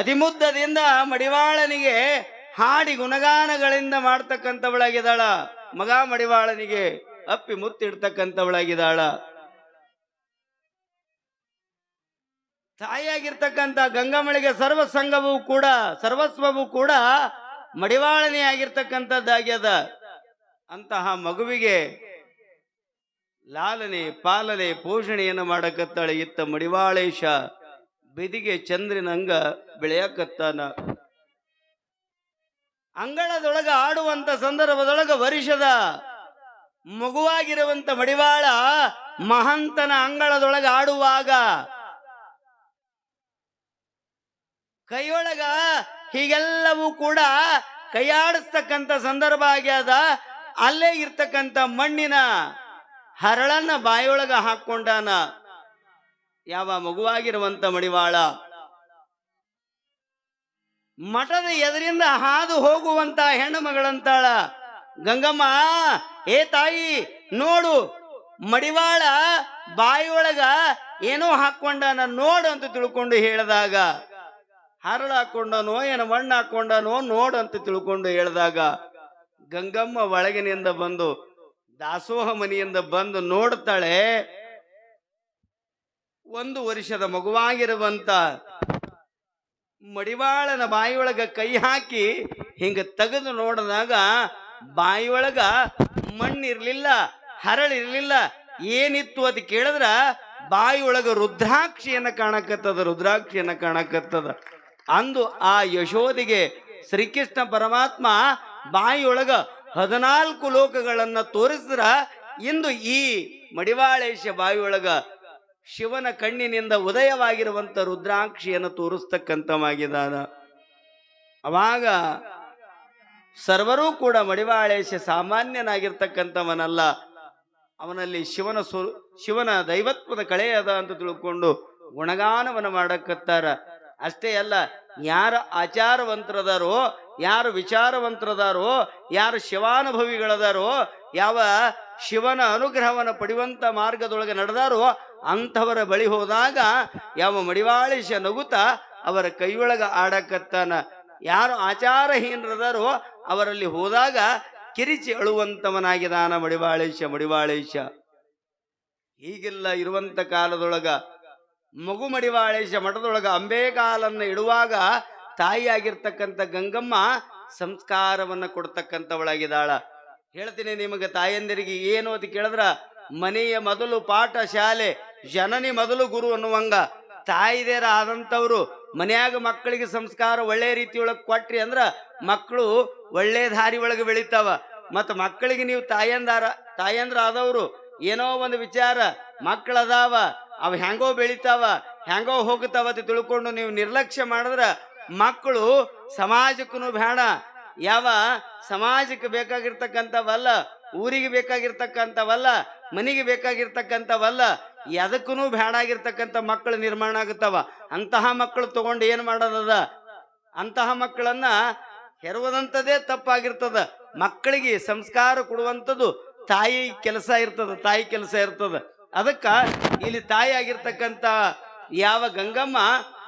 ಅತಿಮುದ್ದದಿಂದ ಮಡಿವಾಳನಿಗೆ ಹಾಡಿ ಗುಣಗಾನಗಳಿಂದ ಮಾಡ್ತಕ್ಕಂಥವಳಾಗಿದ್ದಾಳ. ಮಗ ಮಡಿವಾಳನಿಗೆ ಅಪ್ಪಿ ಮುತ್ತಿಡ್ತಕ್ಕಂಥವಳಾಗಿದ್ದಾಳ. ತಾಯಿಯಾಗಿರ್ತಕ್ಕಂಥ ಗಂಗಮ್ಮಳಿಗೆ ಸರ್ವ ಸಂಘವೂ ಕೂಡ, ಸರ್ವಸ್ವವೂ ಕೂಡ ಮಡಿವಾಳನೇ ಆಗಿರ್ತಕ್ಕಂಥದ್ದಾಗ್ಯದ ಅಂತಹ ಮಗುವಿಗೆ ಲಾಲನೆ, ಪಾಲನೆ, ಪೋಷಣೆಯನ್ನು ಮಾಡಕತ್ತಾಳೆ ಇತ್ತ ಮಡಿವಾಳೇಶ. ಬೆದಿಗೆ ಚಂದ್ರನಂಗ ಬೆಳೆಯಕತ್ತಾನ. ಅಂಗಳದೊಳಗ ಆಡುವಂತ ಸಂದರ್ಭದೊಳಗ ವರ್ಷದ ಮಗುವಾಗಿರುವಂತ ಮಡಿವಾಳ ಮಹಂತನ ಅಂಗಳದೊಳಗ ಆಡುವಾಗ ಕೈಯೊಳಗ ಹೀಗೆಲ್ಲವೂ ಕೂಡ ಕೈಯಾಡಿಸ್ತಕ್ಕಂಥ ಸಂದರ್ಭ ಆಗ್ಯದ. ಅಲ್ಲೇ ಇರ್ತಕ್ಕಂಥ ಮಣ್ಣಿನ ಹರಳನ್ನ ಬಾಯೊಳಗ ಹಾಕೊಂಡಾನ ಯಾವ ಮಗುವಾಗಿರುವಂತ ಮಡಿವಾಳ? ಮಠದ ಎದರಿಂದ ಹಾದು ಹೋಗುವಂತ ಹೆಣ್ಣು ಮಗಳಂತಾಳ ಗಂಗಮ್ಮ, ಏ ತಾಯಿ, ನೋಡು, ಮಡಿವಾಳ ಬಾಯಿಯೊಳಗ ಏನೋ ಹಾಕೊಂಡನ ನೋಡು ಅಂತ ತಿಳ್ಕೊಂಡು ಹೇಳಿದಾಗ. ಹರಳು ಹಾಕೊಂಡನೋ ಏನ ಮಣ್ಣು ಹಾಕೊಂಡನೋ ನೋಡು ಅಂತ ತಿಳ್ಕೊಂಡು ಹೇಳಿದಾಗ. ಗಂಗಮ್ಮ ಒಳಗಿನಿಂದ ಬಂದು, ದಾಸೋಹ ಮನೆಯಿಂದ ಬಂದು ನೋಡ್ತಾಳೆ. ಒಂದು ವರ್ಷದ ಮಗುವಾಗಿರುವಂತ ಮಡಿವಾಳನ ಬಾಯಿಯೊಳಗ ಕೈ ಹಾಕಿ ಹಿಂಗ ತೆಗೆದು ನೋಡಿದಾಗ ಬಾಯಿಯೊಳಗ ಮಣ್ಣಿರ್ಲಿಲ್ಲ, ಹರಳಿರ್ಲಿಲ್ಲ. ಏನಿತ್ತು ಅದು ಕೇಳಿದ್ರ ಬಾಯಿಯೊಳಗ ರುದ್ರಾಕ್ಷಿಯನ್ನ ಕಾಣಕತ್ತದ ರುದ್ರಾಕ್ಷಿಯನ್ನ ಕಾಣಕತ್ತದ. ಅಂದು ಆ ಯಶೋದಿಗೆ ಶ್ರೀಕೃಷ್ಣ ಪರಮಾತ್ಮ ಬಾಯಿಯೊಳಗ ಹದಿನಾಲ್ಕು ಲೋಕಗಳನ್ನ ತೋರಿಸಿದ್ರ, ಇಂದು ಈ ಮಡಿವಾಳೇಶ ಬಾಯಿಯೊಳಗ ಶಿವನ ಕಣ್ಣಿನಿಂದ ಉದಯವಾಗಿರುವಂಥ ರುದ್ರಾಕ್ಷಿಯನ್ನು ತೋರಿಸ್ತಕ್ಕಂಥವಾಗಿದ್ದಾನ ಅವಾಗ ಸರ್ವರೂ ಕೂಡ ಮಡಿವಾಳೇಶ ಸಾಮಾನ್ಯನಾಗಿರ್ತಕ್ಕಂಥವನಲ್ಲ. ಅವನಲ್ಲಿ ಶಿವನ ಶಿವನ ದೈವತ್ವದ ಕಳೆ ಅದ ಅಂತ ತಿಳ್ಕೊಂಡು ಗುಣಗಾನವನ್ನು ಮಾಡಕತ್ತಾರ. ಅಷ್ಟೇ ಅಲ್ಲ, ಯಾರ ಆಚಾರವಂತರದಾರೋ, ಯಾರು ವಿಚಾರವಂತ್ರದಾರೋ, ಯಾರು ಶಿವಾನುಭವಿಗಳದಾರೋ, ಯಾವ ಶಿವನ ಅನುಗ್ರಹವನ್ನು ಪಡೆಯುವಂಥ ಮಾರ್ಗದೊಳಗೆ ನಡೆದಾರೋ ಅಂಥವರ ಬಳಿ ಹೋದಾಗ ಯಾವ ಮಡಿವಾಳೇಶ ನಗುತ್ತ ಅವರ ಕೈಯೊಳಗ ಆಡಕತ್ತಾನ. ಯಾರು ಆಚಾರಹೀನರದಾರೋ ಅವರಲ್ಲಿ ಹೋದಾಗ ಕಿರಿಚಿ ಅಳುವಂತವನಾಗಿದಾನ ಮಡಿವಾಳೇಶ ಮಡಿವಾಳೇಶ ಹೀಗೆಲ್ಲ ಇರುವಂತ ಕಾಲದೊಳಗ ಮಗು ಮಡಿವಾಳೇಶ ಮಠದೊಳಗ ಅಂಬೇಕಾಲನ್ನ ಇಡುವಾಗ ತಾಯಿಯಾಗಿರ್ತಕ್ಕಂಥ ಗಂಗಮ್ಮ ಸಂಸ್ಕಾರವನ್ನ ಕೊಡ್ತಕ್ಕಂಥವಳಾಗಿದ್ದಾಳ. ಹೇಳ್ತೀನಿ ನಿಮಗೆ ತಾಯಂದಿರಿಗೆ, ಏನು ಅಂತ ಕೇಳಿದ್ರ? ಮನೆಯ ಮೊದಲು ಪಾಠ ಶಾಲೆ ಜನನಿ ಮೊದಲು ಗುರು ಅನ್ನುವಂಗ. ತಾಯಿದೇರ ಆದಂಥವ್ರು, ಮನ್ಯಾಗ ಮಕ್ಕಳಿಗೆ ಸಂಸ್ಕಾರ ಒಳ್ಳೆ ರೀತಿಯೊಳಗೆ ಕೊಟ್ರಿ ಅಂದ್ರ ಮಕ್ಕಳು ಒಳ್ಳೆ ದಾರಿ ಒಳಗೆ ಬೆಳಿತಾವ. ಮತ್ತು ಮಕ್ಕಳಿಗೆ ನೀವು ತಾಯಂದಾರ, ತಾಯಂದ್ರ ಆದವರು, ಏನೋ ಒಂದು ವಿಚಾರ ಮಕ್ಕಳದಾವ ಅವು ಹೆಂಗೋ ಬೆಳಿತಾವ ಹೆಂಗೋ ಹೋಗ್ತಾವ ಅಂತ ತಿಳ್ಕೊಂಡು ನೀವು ನಿರ್ಲಕ್ಷ್ಯ ಮಾಡಿದ್ರ ಮಕ್ಕಳು ಸಮಾಜಕ್ಕೂ ಬೇಡ ಯಾವ? ಸಮಾಜಕ್ಕೆ ಬೇಕಾಗಿರ್ತಕ್ಕಂಥವಲ್ಲ, ಊರಿಗೆ ಬೇಕಾಗಿರ್ತಕ್ಕಂಥವಲ್ಲ, ಮನೆಗೆ ಬೇಕಾಗಿರ್ತಕ್ಕಂಥವಲ್ಲ ಎದಕ್ಕೂ ಬ್ಯಾಡಾಗಿರ್ತಕ್ಕಂಥ ಮಕ್ಕಳು ನಿರ್ಮಾಣ ಆಗುತ್ತವ. ಅಂತಹ ಮಕ್ಕಳು ತಗೊಂಡು ಏನು ಮಾಡೋದದ? ಅಂತಹ ಮಕ್ಕಳನ್ನ ಹೆರುವುದಂಥದ್ದೇ ತಪ್ಪಾಗಿರ್ತದ. ಮಕ್ಕಳಿಗೆ ಸಂಸ್ಕಾರ ಕೊಡುವಂಥದ್ದು ತಾಯಿ ಕೆಲಸ ಇರ್ತದ, ತಾಯಿ ಕೆಲಸ ಇರ್ತದ. ಅದಕ್ಕ ಇಲ್ಲಿ ತಾಯಿ ಆಗಿರ್ತಕ್ಕಂಥ ಯಾವ ಗಂಗಮ್ಮ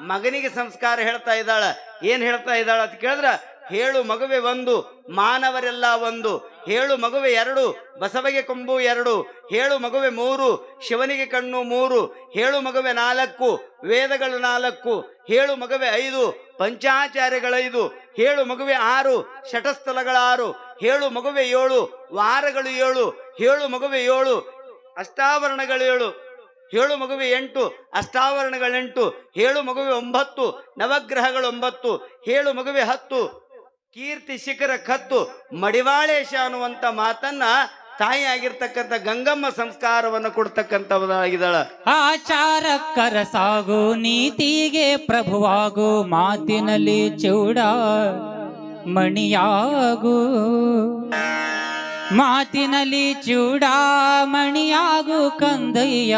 ಮಗನಿಗೆ ಸಂಸ್ಕಾರ ಹೇಳ್ತಾ ಇದ್ದಾಳ. ಏನ್ ಹೇಳ್ತಾ ಇದ್ದಾಳ ಅಂತ ಕೇಳಿದ್ರ, ಹೇಳು ಮಗುವೆ ಒಂದು, ಮಾನವರೆಲ್ಲ ಒಂದು ಹೇಳು ಮಗುವೆ ಎರಡು ಬಸವಗೆ ಕೊಂಬು ಎರಡು ಹೇಳು ಮಗುವೆ ಮೂರು ಶಿವನಿಗೆ ಕಣ್ಣು ಮೂರು ಹೇಳು ಮಗುವೆ ನಾಲ್ಕು ವೇದಗಳು ನಾಲ್ಕು ಹೇಳು ಮಗುವೆ ಐದು ಪಂಚಾಚಾರ್ಯಗಳೈದು ಹೇಳು ಮಗುವೆ ಆರು ಶಟಸ್ಥಲಗಳಾರು ಹೇಳು ಮಗುವೆ ಏಳು ವಾರಗಳು ಏಳು ಹೇಳು ಮಗುವೆ ಏಳು ಅಷ್ಟಾವರಣಗಳು ಏಳು ಹೇಳು ಮಗುವೆ ಎಂಟು ಅಷ್ಟಾವರಣಗಳೆಂಟು ಹೇಳು ಮಗುವೆ ಒಂಬತ್ತು ನವಗ್ರಹಗಳು ಒಂಬತ್ತು ಹೇಳು ಮಗುವೆ ಹತ್ತು ಕೀರ್ತಿ ಶಿಖರ ಕತ್ತು ಮಡಿವಾಳೇಶ ಅನ್ನುವಂತ ಮಾತನ್ನ ತಾಯಿ ಆಗಿರ್ತಕ್ಕಂಥ ಗಂಗಮ್ಮ ಸಂಸ್ಕಾರವನ್ನು ಕೊಡ್ತಕ್ಕಂಥವದಾಗಿದ್ದಾಳ ಆಚಾರಕ್ಕರ ಸಾಗು ನೀತಿಗೆ ಪ್ರಭುವಾಗು ಮಾತಿನಲ್ಲಿ ಚೂಡ ಮಣಿಯಾಗು. ಮಾತಿನಲ್ಲಿ ಚೂಡ ಮಣಿಯಾಗು ಕಂದಯ್ಯ.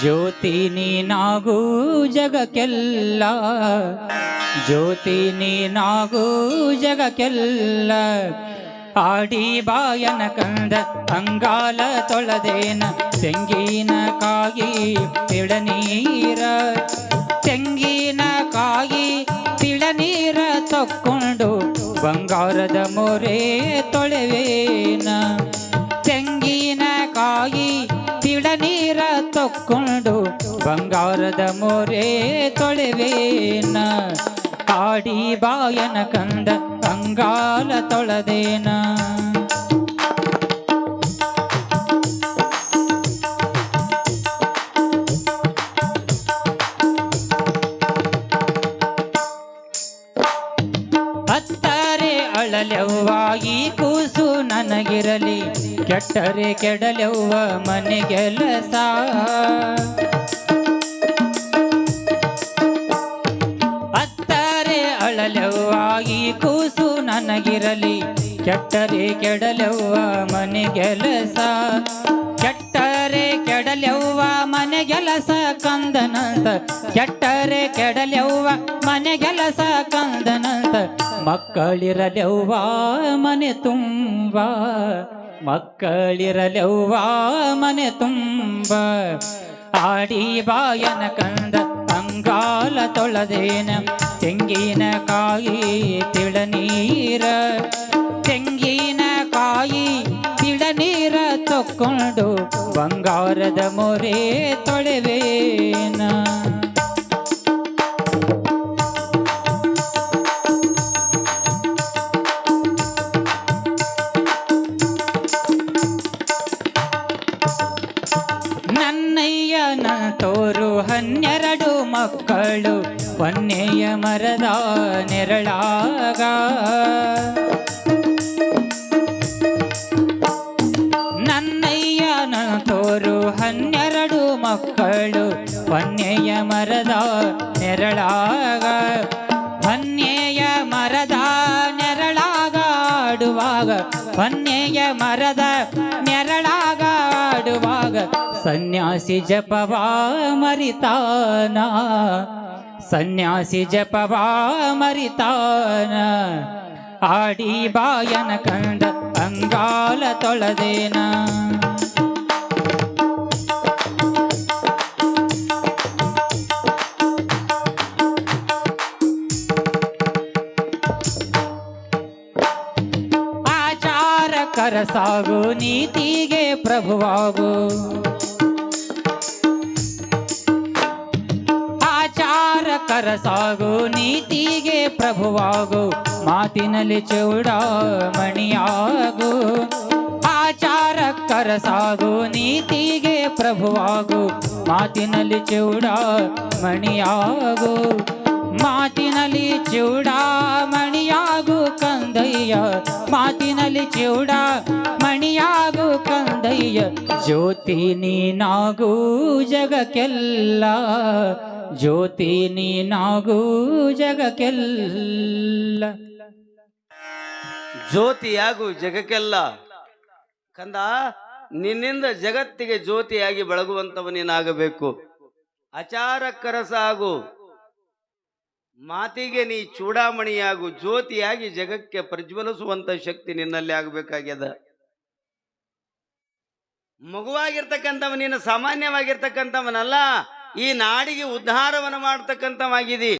ಜ್ಯೋತಿ ನೀನಾಗು ಜಗಕ್ಕೆಲ್ಲ. ಜ್ಯೋತಿ ನೀನಾಗು ಜಗಕ್ಕೆಲ್ಲ. ಆಡಿ ಬಾಯನ ಕಂದ ಅಂಗಾಲ ತೊಳೆದೇನ. ತೆಂಗಿನ ಕಾಯಿ ಎಳನೀರ ತೆಂಗಿನ ಕಾಯಿ ತಕ್ಕೊಂಡು ಬಂಗಾರದ ಮೊರೆ ತೊಳೆವೇನ. ತೆಂಗಿನ ತಿಳ ನೀರ ಬಂಗಾರದ ಮೋರೆ ತೊಳೆವೇನ? ಆಡಿ ಬಾಯನ ಕಂದ ಬಂಗಾಲ ತೊಳೆದೇನ? ನನಗಿರಲಿ ಕೆಟ್ಟರೆ ಕೆಡಲೆವ್ವ ಮನೆಗೆಲಸ ಹತ್ತರೆ ಅಳಲೆವ್ವ ಈ ಕೂಸು ನನಗಿರಲಿ, ಕೆಟ್ಟರೆ ಕೆಡಲೆವ್ವ ಮನೆಗೆಲಸ ಕೆಟ್ಟರೆ ಕೆಡಲೆವ್ವ ಮನೆಗೆಲಸ ಕಂದನಂತ, ಕೆಟ್ಟರೆ ಕೆಡಲೆವ್ವ ಮನೆಗೆಲಸ ಕಂದನಂತ. ಮಕ್ಕಳಿರಲೆವ್ವ ಮನೆ ತುಂಬ ಮಕ್ಕಳಿರಲೆವ್ವ ಮನೆ ತುಂಬ ಆಡಿ ಬಾಯನ ಕಂದ ಅಂಗಾಲ ತೊಳೆದೇನ ತೆಂಗಿನ ಕಾಯಿ ತಿಳನೀರ ತೆಂಗಿನ ಕಾಯಿ ತಿಳನೀರ ತಕ್ಕೊಂಡು ಬಂಗಾರದ ಮೊರೆ ತೊಳೆವೇನ ಹೊನ್ನೆಯ ಮರದ ನೆರಳಾಗ. ನನ್ನಯ್ಯನ ತೋರು, ಹನ್ನೆರಡು ಮಕ್ಕಳು ಹೊನ್ನೆಯ ಮರದ ನೆರಳಾಗ. ಹೊನ್ನೆಯ ಮರದ ನೆರಳಾಗಾಡುವಾಗ, ಪನ್ನೆಯ ಮರದ ನೆರಳಾಗಾಡುವಾಗ, ಸನ್ಯಾಸಿ ಜಪವಾ ಮರಿತಾನ. ಸನ್ಯಾಸಿ ಜಪವಾ ಮರಿತಾನ. ಆಡಿ ಬಾಯನ ಕಂಡ ಅಂಗಾಲ ತೊಳೆದೇನ. ಆಚಾರ ಕರಸಾಗು ನೀತಿಗೆ ಪ್ರಭುವಾಗು. ಆಚಾರ ಕರಸಾಗು ನೀತಿಗೆ ಪ್ರಭುವಾಗು, ಮಾತಿನಲ್ಲಿ ಚೌಡ ಮಣಿಯಾಗು ಆಚಾರ ಕರಸಾಗು ನೀತಿಗೆ ಪ್ರಭುವಾಗು, ಮಾತಿನಲ್ಲಿ ಚೌಡ ಮಣಿಯಾಗು ಮಾತಿನಲ್ಲಿ ಚೌಡಾಮಣಿಯಾಗು ಕಂದಯ್ಯ, ಮಾತಿನಲ್ಲಿ ಚೌಡಾ ಮಣಿಯಾಗು ಕಂದಯ್ಯ. ಜ್ಯೋತಿ ನೀನಾಗೂ ಜಗಕ್ಕೆಲ್ಲ. ಜ್ಯೋತಿ ನೀನಾಗೂ ಜಗಕ್ಕೆಲ್ಲ. ಜ್ಯೋತಿಯಾಗು ಜಗಕ್ಕೆಲ್ಲ. ಕಂದ, ನಿನ್ನಿಂದ ಜಗತ್ತಿಗೆ ಜ್ಯೋತಿಯಾಗಿ ಬೆಳಗುವಂತವ ನೀನಾಗಬೇಕು. ಅಚಾರ ಕರಸಾಗು ಮಾತಿಗೆ ನೀ ಚೂಡಾಮಣಿಯಾಗು. ಜ್ಯೋತಿಯಾಗಿ ಜಗಕ್ಕೆ ಪ್ರಜ್ವಲಿಸುವಂತ ಶಕ್ತಿ ನಿನ್ನಲ್ಲಿ ಆಗಬೇಕಾಗ್ಯದ. ಮಗುವಾಗಿರ್ತಕ್ಕಂಥವ ನೀನು ಸಾಮಾನ್ಯವಾಗಿರ್ತಕ್ಕಂಥವನಲ್ಲ. ಈ ನಾಡಿಗೆ ಉದ್ಧಾರವನ್ನು ಮಾಡ್ತಕ್ಕಂಥವಾಗಿದಿ